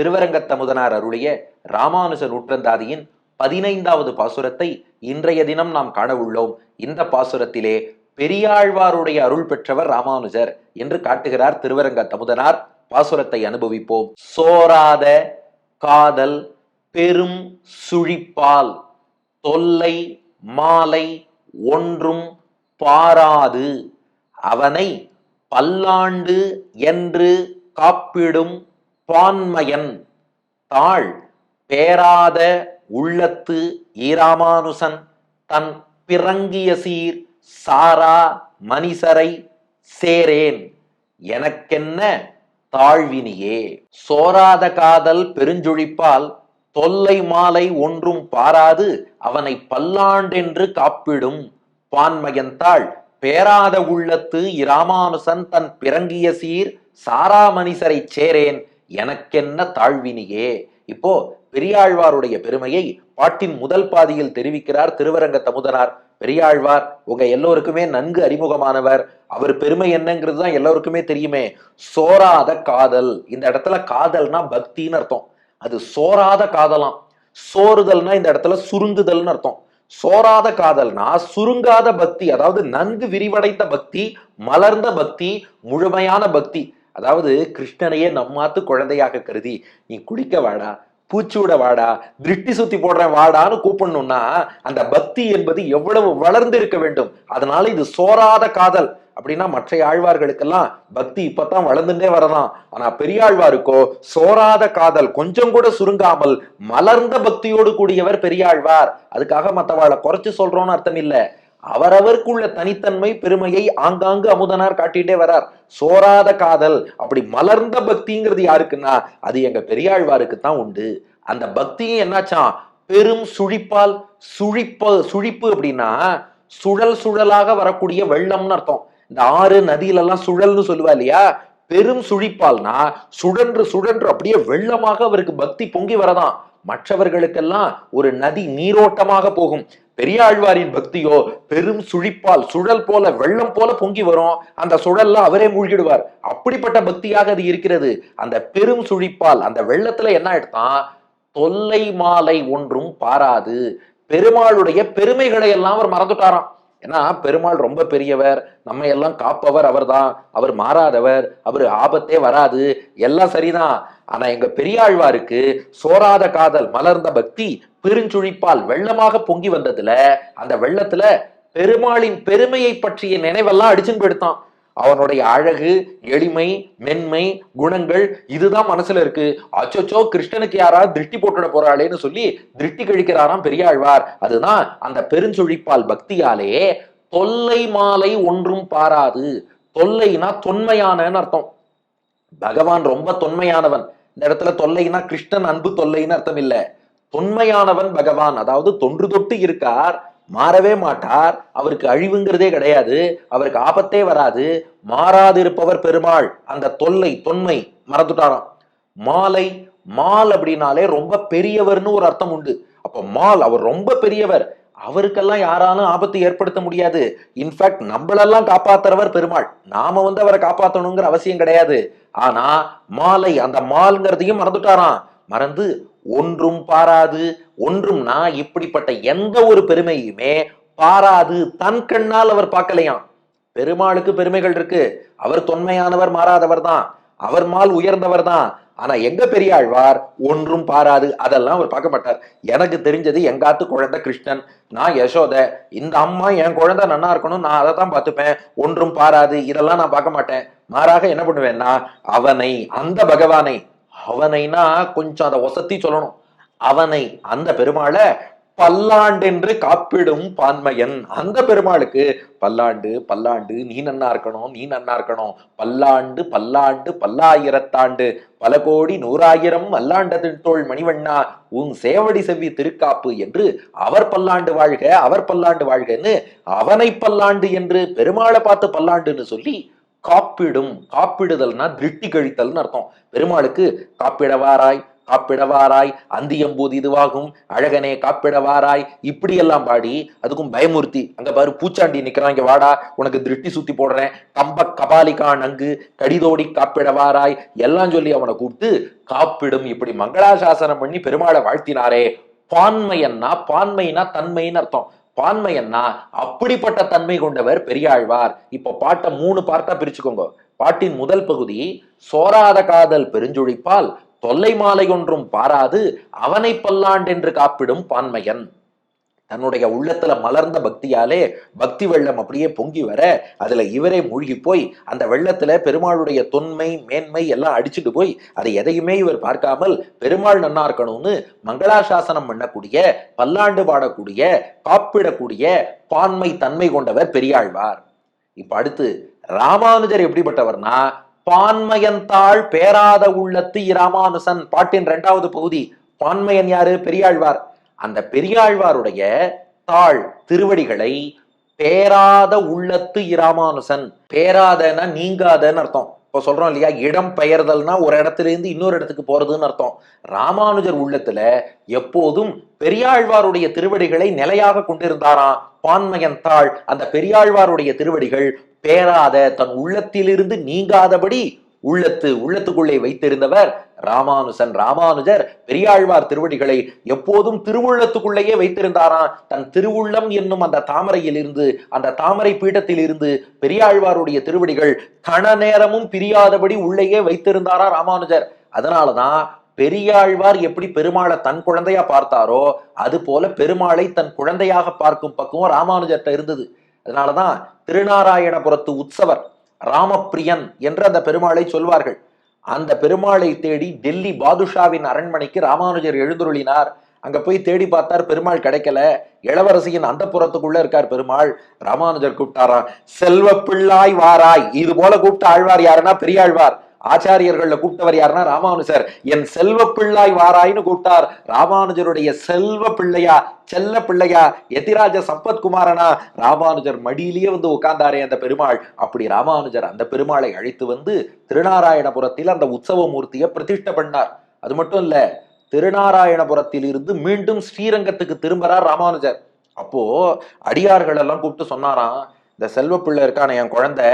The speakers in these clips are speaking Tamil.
திருவரங்கத்தமுதனார் அருளிய ராமானுஜ நூற்றந்தாதியின் பதினைந்தாவது பாசுரத்தை இன்றைய தினம் நாம் காணவுள்ளோம் இந்த பாசுரத்திலே பெரியாழ்வாருடைய அருள் பெற்றவர் ராமானுஜர் என்று காட்டுகிறார் திருவரங்க தமுதனார் பாசுரத்தை அனுபவிப்போம். சோராத காதல் பெரும் சுழிப்பால் தொல்லை மாலை ஒன்றும் பாராது. அவனை பல்லாண்டு என்று காப்பிடும் பான்மயன் தாள் பேராத உள்ளத்து ஈராமானுசன் தன் பிறங்கிய சீர் சாரா மணிசரை சேரேன். எனக்கென்ன தாழ்வினியே? சோராத காதல் பெருஞ்சொழிப்பால் தொல்லை மாலை ஒன்றும் பாராது அவனை பல்லாண்டென்று காப்பிடும் பான்மயந்தாள் பேராத உள்ளத்து இராமானுசன் தன் பிறங்கிய சீர் சாராமணிசரை சேரேன். எனக்கென்ன தாழ்வினியே? இப்போ பெரியாழ்வாருடைய பெருமையை பாட்டின் முதல் பாதியில் தெரிவிக்கிறார் திருவரங்க தமுதனார் பெரியாழ்வார் உங்க எல்லோருக்குமே நன்கு அறிமுகமானவர். அவர் பெருமை என்னங்கிறது தான் எல்லோருக்குமே தெரியுமே. சோராத காதல். இந்த இடத்துல காதல்னா பக்தின்னு அர்த்தம். அது சோராத காதலாம். சோறுதல்னா இந்த இடத்துல சுருங்குதல்னு அர்த்தம். சோராத காதல்னா சுருங்காத பக்தி அதாவது நன்கு விரிவடைந்த பக்தி மலர்ந்த பக்தி முழுமையான பக்தி. அதாவது கிருஷ்ணனையே நம்மாத்து குழந்தையாக கருதி நீ குளிக்க வாடா பூச்சூட வாடா திருஷ்டி சுத்தி போடுறேன் வாடான்னு கூப்பிடணும்னா அந்த பக்தி என்பது எவ்வளவு வளர்ந்து இருக்க வேண்டும். அதனால இது சோராத காதல். அப்படின்னா மற்ற ஆழ்வார்களுக்கெல்லாம் பக்தி இப்பதான் வளர்ந்துட்டே வரலாம். ஆனா பெரியாழ்வாருக்கோ சோராத காதல் கொஞ்சம் கூட சுருங்காமல் மலர்ந்த பக்தியோடு கூடியவர் பெரியாழ்வார். அதுக்காக மற்றவாளை குறைச்சு சொல்றோம்னு அர்த்தம் இல்ல. அவரவருக்குள்ள தனித்தன்மை பெருமையை ஆங்காங்கு அமுதனார் காட்டிட்டே வரார். சோராத காதல் அப்படி மலர்ந்த பக்திங்கிறது யாருக்குன்னா அது எங்க பெரியாழ்வாருக்கு தான் உண்டு. அந்த பக்தியும் என்னாச்சான்? பெரும் சுழிப்பால் சுழிப்ப சுழிப்பு அப்படின்னா சுழல் சுழலாக வரக்கூடிய வெள்ளம்னு அர்த்தம். இந்த ஆறு நதியிலெல்லாம் சுழல்னு சொல்லுவா இல்லையா? பெரும் சுழிப்பால்னா சுழன்று சுழன்று அப்படியே வெள்ளமாக அவருக்கு பக்தி பொங்கி வரதான். மற்றவர்களுக்கெல்லாம் ஒரு நதி நீரோட்டமாக போகும். பெரியாழ்வாரின் பக்தியோ பெரும் சுழிப்பால் சுழல் போல வெள்ளம் போல பொங்கி வரும். அந்த சுழல்ல அவரே மூழ்கிடுவார். அப்படிப்பட்ட பக்தியாக அது இருக்கிறது. அந்த பெரும் சுழிப்பால் அந்த வெள்ளத்துல என்ன எடுத்தான்? தொல்லை மாலை ஒன்றும் பாராது. பெருமாளுடைய பெருமைகளை எல்லாம் அவர் மறந்துட்டாராம். ஏன்னா பெருமாள் ரொம்ப பெரியவர். நம்ம எல்லாம் காப்பவர் அவர்தான். அவர் மாறாதவர். அவர் ஆபத்தே வராது. எல்லாம் சரிதான். ஆனா எங்க பெரியாழ்வாருக்கு சோராத காதல் மலர்ந்த பக்தி பெருஞ்சுழிப்பால் வெள்ளமாக பொங்கி வந்ததுல அந்த வெள்ளத்துல பெருமாளின் பெருமையை பற்றிய நினைவெல்லாம் அடிச்சுன்னு போயிடுத்தான். அவனுடைய அழகு எளிமை மென்மை குணங்கள் இதுதான் மனசுல இருக்கு. அச்சோச்சோ கிருஷ்ணனுக்கு யாராவது திருஷ்டி போட்டுட போறாளேன்னு சொல்லி திருஷ்டி கழிக்கிறாராம் பெரியாழ்வார். அதுதான் அந்த பெருஞ்சொழிப்பால் பக்தியாலே தொல்லை மாலை ஒன்றும் பாராது. தொல்லைனா தொன்மையானன்னு அர்த்தம். பகவான் ரொம்ப தொன்மையானவன். இந்த இடத்துல தொல்லைனா கிருஷ்ணன் அன்பு தொல்லைன்னு அர்த்தம் இல்லை. தொன்மையானவன் பகவான். அதாவது தொன்று தொட்டு இருக்கார் மாறவே மாட்டார். அவருக்கு அழிவுங்கிறதே கிடையாது. அவருக்கு ஆபத்தே வராது. மாறாதிருப்பவர் பெருமாள். அந்த தொல்லை தொன்மை மறந்துட்டாராம். மாலை மால் அப்படின்னாலே ரொம்ப பெரியவர்னு ஒரு அர்த்தம் உண்டு. அப்ப மால் அவர் ரொம்ப பெரியவர். அவருக்கெல்லாம் யாராலும் ஆபத்து ஏற்படுத்த முடியாது. இன்ஃபேக்ட் நம்மளெல்லாம் காப்பாத்துறவர் பெருமாள். நாம வந்து அவரை காப்பாற்றணுங்கிற அவசியம் கிடையாது. ஆனா மாலை அந்த மால்ங்கிறதையும் மறந்துட்டாராம். மறந்து ஒன்றும் பாராது ஒன்றும் நான் இப்படிப்பட்ட எந்த ஒரு பெருமையுமே பாராது. தன் கண்ணால் அவர் பார்க்கலையாம். பெருமாளுக்கு பெருமைகள் இருக்கு. அவர் தொன்மையானவர் மாறாதவர் தான். அவர் மால் உயர்ந்தவர் தான். ஆனா எங்க பெரியாழ்வார் ஒன்றும் பாராது. அதெல்லாம் அவர் பார்க்க மாட்டார். எனக்கு தெரிஞ்சது எங்காத்து குழந்தை கிருஷ்ணன் நான் யசோத. இந்த அம்மா என் குழந்தை நன்னா இருக்கணும். நான் அதை தான் பார்த்துப்பேன். ஒன்றும் பாராது. இதெல்லாம் நான் பார்க்க மாட்டேன். மாறாக என்ன பண்ணுவேன்னா அவனை அந்த பகவானை அவனைனா கொஞ்சம் அதை ஒசத்தி சொல்லணும். அவனை அந்த பெருமாளை பல்லாண்டென்று காப்பிடும் பான்மையன். அந்த பெருமாளுக்கு பல்லாண்டு பல்லாண்டு நீ நன்னா இருக்கணும் நீ நன்னா இருக்கணும். பல்லாண்டு பல்லாண்டு பல்லாயிரத்தாண்டு. பல கோடி நூறாயிரம் மல்லாண்டதின் தோள் மணிவண்ணா உன் சேவடி செவ்வி திருக்காப்பு என்று அவர் பல்லாண்டு வாழ்க அவர் பல்லாண்டு வாழ்கன்னு அவனை பல்லாண்டு என்று பெருமாளை பார்த்து பல்லாண்டுன்னு சொல்லி காப்பிடும் காப்பிடுதல்னா திருட்டி கழித்தல்னு அர்த்தம். பெருமாளுக்கு காப்பிடவாராய் காப்பிடவாராய் அந்தியம்பூது இதுவாகும் அழகனே காப்பிடவாராய் இப்படி எல்லாம் பாடி அதுக்கும் பயமுறுத்தி அங்க பாரு பூச்சாண்டி நிக்கிறான் இங்க வாடா உனக்கு திருஷ்டி சுத்தி போடுறேன். கம்ப கபாலிகான் அங்கு கடிதோடி காப்பிடவாராய் எல்லாம் சொல்லி அவனை கூப்பிட்டு காப்பிடும் இப்படி மங்களாசாசனம் பண்ணி பெருமாளை வாழ்த்தினாரே. பான்மையன்னா பான்மைனா தன்மைன்னு அர்த்தம். பான்மையன்னா அப்படிப்பட்ட தன்மை கொண்டவர் பெரியாழ்வார். இப்போ பாட்டை மூணு பார்ட்டா பிரிச்சுக்கோங்க. பாட்டின் முதல் பகுதி சோராத காதல் பெருஞ்சுழிப்பால் தொல்லை மாலை ஒன்றும் பாராது அவனை பல்லாண்டென்று காப்பிடும் பான்மையன். தன்னுடைய உள்ளத்துல மலர்ந்த பக்தியாலே பக்தி வெள்ளம் அப்படியே பொங்கி வர அதுல இவரே மூழ்கி போய் அந்த வெள்ளத்துல பெருமாளுடைய தொன்மை மேன்மை எல்லாம் அடிச்சுட்டு போய் அதை எதையுமே இவர் பார்க்காமல் பெருமாள் நன்னா இருக்கணும்னு மங்களாசாசனம் பண்ணக்கூடிய பல்லாண்டு பாடக்கூடிய காப்பிடக்கூடிய பான்மை தன்மை கொண்டவர் பெரியாழ்வார். இப்ப அடுத்து ராமானுஜர் எப்படிப்பட்டவர்னா பான்மையந்தாள் பேராத உள்ளத்து இராமானுசன் பாட்டின் இரண்டாவது பகுதி பான்மையன் யாரு? பெரியாழ்வார். அந்த பெரியாழ்வாருடைய தாழ் திருவடிகளை பேராத உள்ளத்து இராமானுசன். பேராதன்னா நீங்காதன்னு அர்த்தம். இப்போ சொல்றோம் இல்லையா இடம் பெயர்தல்னா ஒரு இடத்துல இருந்து இன்னொரு இடத்துக்கு போறதுன்னு அர்த்தம். ராமானுஜர் உள்ளத்துல எப்போதும் பெரியாழ்வாருடைய திருவடிகளை நிலையாக கொண்டிருந்தாராம் பான்மையன் தாழ். அந்த பெரியாழ்வாருடைய திருவடிகள் பேராத தன் உள்ளத்திலிருந்து நீங்காதபடி உள்ளத்து உள்ளத்துக்குள்ளே வைத்திருந்தவர் ராமானுசன். ராமானுஜர் பெரியாழ்வார் திருவடிகளை எப்போதும் திருவுள்ளத்துக்குள்ளேயே வைத்திருந்தாராம். தன் திருவுள்ளம் என்னும் அந்த தாமரையில் இருந்து அந்த தாமரை பீடத்தில் இருந்து பெரியாழ்வாருடைய திருவடிகள் கண நேரமும் பிரியாதபடி உள்ளேயே வைத்திருந்தாரா ராமானுஜர். அதனாலதான் பெரியாழ்வார் எப்படி பெருமாளை தன் குழந்தையா பார்த்தாரோ அது போல பெருமாளை தன் குழந்தையாக பார்க்கும் பக்குவம் ராமானுஜர்கிட்ட இருந்தது. அதனாலதான் திருநாராயணபுரத்து உற்சவர் ராமப்பிரியன் என்று அந்த பெருமாளை சொல்வார்கள். அந்த பெருமாளை தேடி டெல்லி பாதுஷாவின் அரண்மனைக்கு ராமானுஜர் எழுந்துருளினார் அங்க போய் தேடி பார்த்தார் பெருமாள் கிடைக்கல. இளவரசியின் அந்த புறத்துக்குள்ள இருக்கார் பெருமாள். ராமானுஜர் கூப்பிட்டாரா செல்வ பிள்ளாய் வாராய். இது போல கூப்பிட்ட ஆழ்வார் யாருன்னா பெரியாழ்வார். ஆச்சாரியர்கள்ல கூப்பிட்டவர் யாருன்னா ராமானுஜர். என் செல்வ பிள்ளாய் வாராய்னு கூப்பிட்டார். ராமானுஜருடைய செல்வ பிள்ளையா செல்ல பிள்ளையா எதிராஜ சம்பத்குமாரனா? ராமானுஜர் மடியிலேயே வந்து உட்கார்ந்தாரே அந்த பெருமாள். அப்படி ராமானுஜர் அந்த பெருமாளை அழைத்து வந்து திருநாராயணபுரத்தில் அந்த உற்சவ மூர்த்தியை பிரதிஷ்ட பண்ணார். அது மட்டும் இல்ல திருநாராயணபுரத்தில் இருந்து மீண்டும் ஸ்ரீரங்கத்துக்கு திரும்புறார் ராமானுஜர். அப்போ அடியார்கள் எல்லாம் கூப்பிட்டு சொன்னாராம் இந்த செல்வப்பிள்ளை இருக்கான என் குழந்தை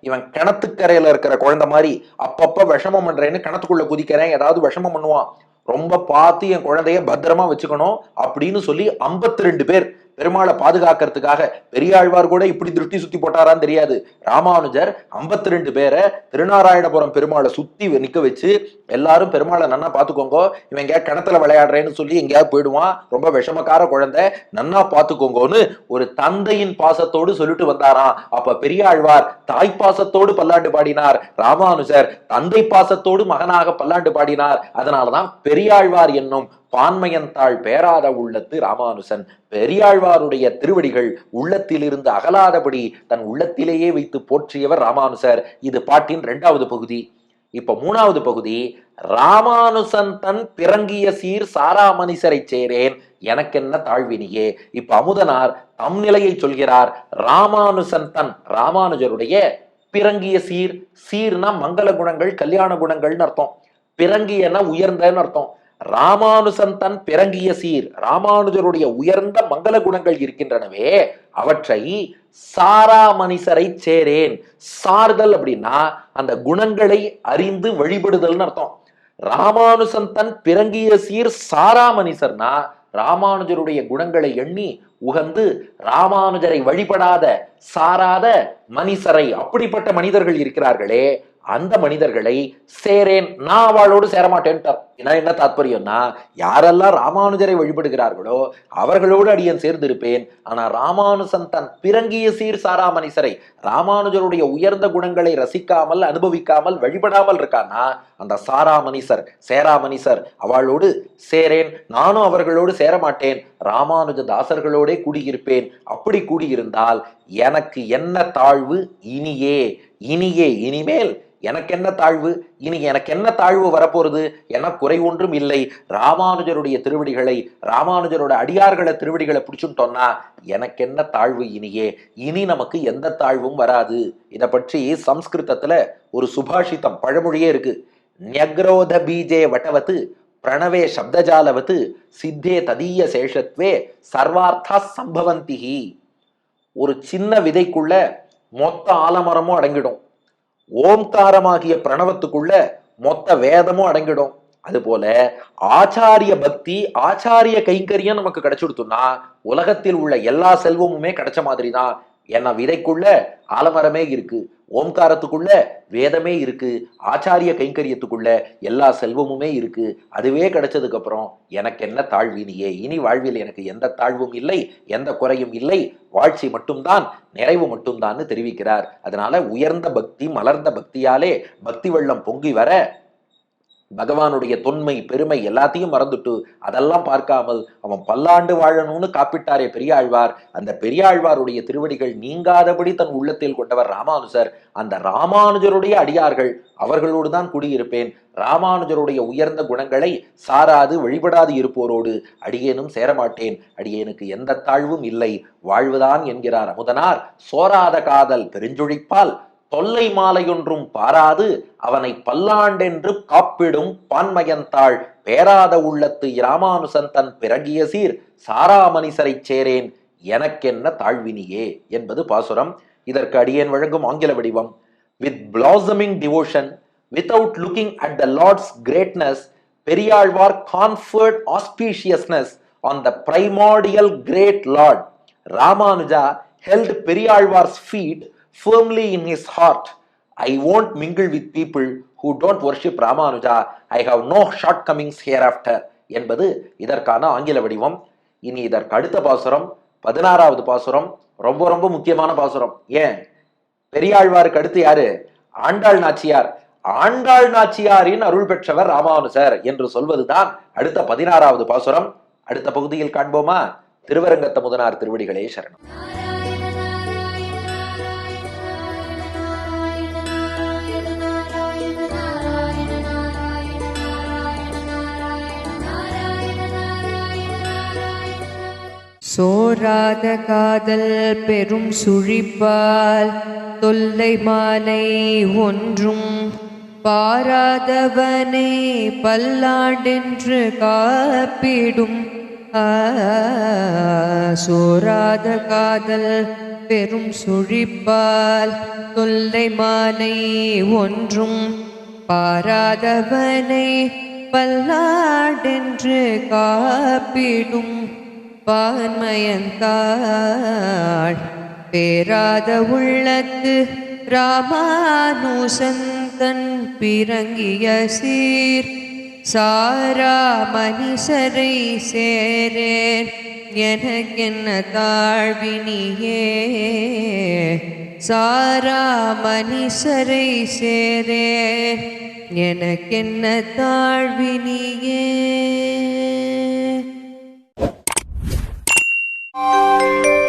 இவன் கிணத்துக்கரையில இருக்கிற குழந்தை மாதிரி அப்பப்ப விஷமம் பண்றேன்னு கிணத்துக்குள்ள குதிக்கிறேன் ஏதாவது விஷமம் பண்ணுவான். ரொம்ப பார்த்து என் குழந்தைய பத்திரமா வச்சுக்கணும் அப்படின்னு சொல்லி 52 ரெண்டு பேர் பெருமாளை பாதுகாக்கிறதுக்காக பெரியாழ்வார் கூட இப்படி திருஷ்டி சுத்தி போட்டாரான்னு தெரியாது. ராமானுஜர் 52 ரெண்டு பேரை திருநாராயணபுரம் பெருமாளை சுத்தி நிக்க வச்சு எல்லாரும் பெருமாளை நன்னா பாத்துக்கோங்க இவன் எங்கேயா கிணத்துல விளையாடுறேன்னு சொல்லி எங்கேயாவது போயிடுவான். ரொம்ப விஷமக்கார குழந்தை நன்னா பாத்துக்கோங்கன்னு ஒரு தந்தையின் பாசத்தோடு சொல்லிட்டு வந்தாராம். அப்ப பெரியாழ்வார் தாய் பாசத்தோடு பல்லாண்டு பாடினார். ராமானுஜர் தந்தை பாசத்தோடு மகனாக பல்லாண்டு பாடினார். அதனாலதான் பெரியாழ்வார் என்னும் பான்மையந்தாள் பேராத உள்ளத்து ராமானுசன் பெரியாழ்வாருடைய திருவடிகள் உள்ளத்திலிருந்து அகலாதபடி தன் உள்ளத்திலேயே வைத்து போற்றியவர் ராமானுசர். இது பாட்டின் இரண்டாவது பகுதி. இப்ப மூணாவது பகுதி ராமானுசன் தன் பிறங்கிய சீர் சாராமணிசரை சேரேன். எனக்கென்ன தாழ்வினியே? இப்ப அமுதனார் தம் நிலையை சொல்கிறார் ராமானுசன் தன் ராமானுஜருடைய பிறங்கிய சீர். சீர்னா மங்கள குணங்கள் கல்யாண குணங்கள்னு அர்த்தம். பிறங்கியன்னா உயர்ந்தன்னு அர்த்தம். ராமானுசன் தன் பிறங்கிய சீர் ராமானுஜருடைய உயர்ந்த மங்கள குணங்கள் இருக்கின்றனவே அவற்றை சாரா மனிசரை சேரேன். சார்தல் அப்படின்னா அந்த குணங்களை அறிந்து வழிபடுதல்னு அர்த்தம். ராமானுசன் தன் பிறங்கிய சீர் சாரா மனிசர்னா ராமானுஜருடைய குணங்களை எண்ணி உகந்து ராமானுஜரை வழிபடாத சாராத மனிசரை அப்படிப்பட்ட மனிதர்கள் இருக்கிறார்களே அந்த மனிதர்களை சேரேன் நான் அவளோடு சேரமாட்டேன்ட்டார் ஏன்னா என்ன தாத்பரியம்னா யாரெல்லாம் ராமானுஜரை வழிபடுகிறார்களோ அவர்களோடு அடியன் சேர்ந்திருப்பேன். ஆனா ராமானுசன் தன் பிறங்கிய சீர் சாரா மனிதரை ராமானுஜருடைய உயர்ந்த குணங்களை ரசிக்காமல் அனுபவிக்காமல் வழிபடாமல் இருக்கானா அந்த சாரா மனிதர் சேரா மனிதர் அவளோடு சேரேன் நானும் அவர்களோடு சேரமாட்டேன் ராமானுஜ தாசர்களோடே கூடியிருப்பேன். அப்படி கூடியிருந்தால் எனக்கு என்ன தாழ்வு? இனியே இனியே இனிமேல் எனக்கு என்ன தாழ்வு? இனி எனக்கு என்ன தாழ்வு வரப்போறது? என குறை ஒன்றும் இல்லை. ராமானுஜருடைய திருவடிகளை ராமானுஜரோட அடியார்களை திருவடிகளை பிடிச்சுட்டோம்னா எனக்கு என்ன தாழ்வு இனியே? இனி நமக்கு எந்த தாழ்வும் வராது. இதை பற்றி சம்ஸ்கிருதத்துல ஒரு சுபாஷித்தம் பழமொழியே இருக்கு. நியக்ரோத பீஜே வட்டவத்து பிரணவே சப்தஜாலவத்து சித்தே ததீய சேஷத்வே சர்வார்த்தா சம்பவந்திஹி. ஒரு சின்ன விதைக்குள்ள மொத்த ஆலமரமும் அடங்கிடும். ஓம்காரமாகிய பிரணவத்துக்குள்ள மொத்த வேதமும் அடங்கிடும். அதுபோல ஆச்சாரிய பக்தி ஆச்சாரிய கைங்கரியம் நமக்கு கிடைச்சுடுத்துன்னா உலகத்தில் உள்ள எல்லா செல்வமுமே கிடைச்ச மாதிரி தான் ஏன்னா விதைக்குள்ள ஆலமரமே இருக்கு. ஓம்காரத்துக்குள்ள வேதமே இருக்கு ஆச்சாரிய கைங்கரியத்துக்குள்ள எல்லா செல்வமுமே இருக்கு அதுவே கிடைச்சதுக்கு அப்புறம் எனக்கு என்ன தாழ்வினியே? இனி வாழ்வில் எனக்கு எந்த தாழ்வும் இல்லை எந்த குறையும் இல்லை வாழ்ச்சி மட்டும்தான் நிறைவு மட்டும்தான்னு தெரிவிக்கிறார். அதனால உயர்ந்த பக்தி மலர்ந்த பக்தியாலே பக்தி வெள்ளம் பொங்கி வர பகவானுடைய தொன்மை பெருமை எல்லாத்தையும் மறந்துட்டு அதெல்லாம் பார்க்காமல் அவன் பல்லாண்டு வாழணும்னு காப்பிட்டாரே பெரியாழ்வார். அந்த பெரியாழ்வாருடைய திருவடிகள் நீங்காதபடி தன் உள்ளத்தில் கொண்டவர் ராமானுஜர். அந்த ராமானுஜருடைய அடியார்கள் அவர்களோடு தான் குடியிருப்பேன். ராமானுஜருடைய உயர்ந்த குணங்களை சாராது வழிபடாது இருப்போரோடு அடியேனும் சேரமாட்டேன். அடியேனுக்கு எந்த தாழ்வும் இல்லை. வாழ்வுதான் என்கிறார் அமுதனார். சோராத காதல் பெருஞ்சொழிப்பால் தொல்லை மாலையொன்றும் பாராது அவனை பல்லாண்டென்று காப்பிடும் பான்மயந்தாள் பேராத உள்ளத்து இராமானுசன் தன் பிறகிய சீர். சாராமணிசரைச் சேரேன் எனக்கென்ன தாழ்வினியே? என்பது பாசுரம். இதற்கு அடியேன் வழங்கும் ஆங்கில வடிவம். With blossoming devotion without looking at the lord's greatness Periyalvar conferred auspiciousness on the primordial great lord Ramanuja held Periyalvar Periyalvar's feet firmly in his heart i won't mingle with people who don't worship have no shortcomings hereafter என்பது இதற்கான ஆங்கில வடிவம். இனி இதற்கு அடுத்த பாசுரம் பதினாறாவது பாசுரம் ரொம்ப ரொம்ப முக்கியமான பாசுரம். ஏன்? பெரியாழ்வாருக்கு அடுத்து யாரு? ஆண்டாள் நாச்சியார். ஆண்டாள் நாச்சியாரின் அருள் பெற்றவர் ராமானுஜர் என்று சொல்வதுதான் அடுத்த பதினாறாவது பாசுரம். அடுத்த பகுதியில் காண்போமா? திருவரங்கத்த முதனார் திருவடிகளே சரணம். சோராத காதல் பெரும் சுழிப்பால் தொல்லை மாலை ஒன்றும் பாராதவனை பல்லாண்டென்று காப்பிடும். ஆ, சோராத காதல் பெரும் சுழிப்பால் தொல்லை மாலை ஒன்றும் பாராதவனை பல்லாண்டென்று காப்பிடும். பான்மயந்தாள். பேராத உள்ளத்து ராமானுசந்தன் பிறங்கிய சீர். சாரா மனிசரை சேரேன் எனக்கென்ன தாழ்வினியே. சாரா மனிசரை சேரேன் எனக்கென்ன தாழ்வினியே. you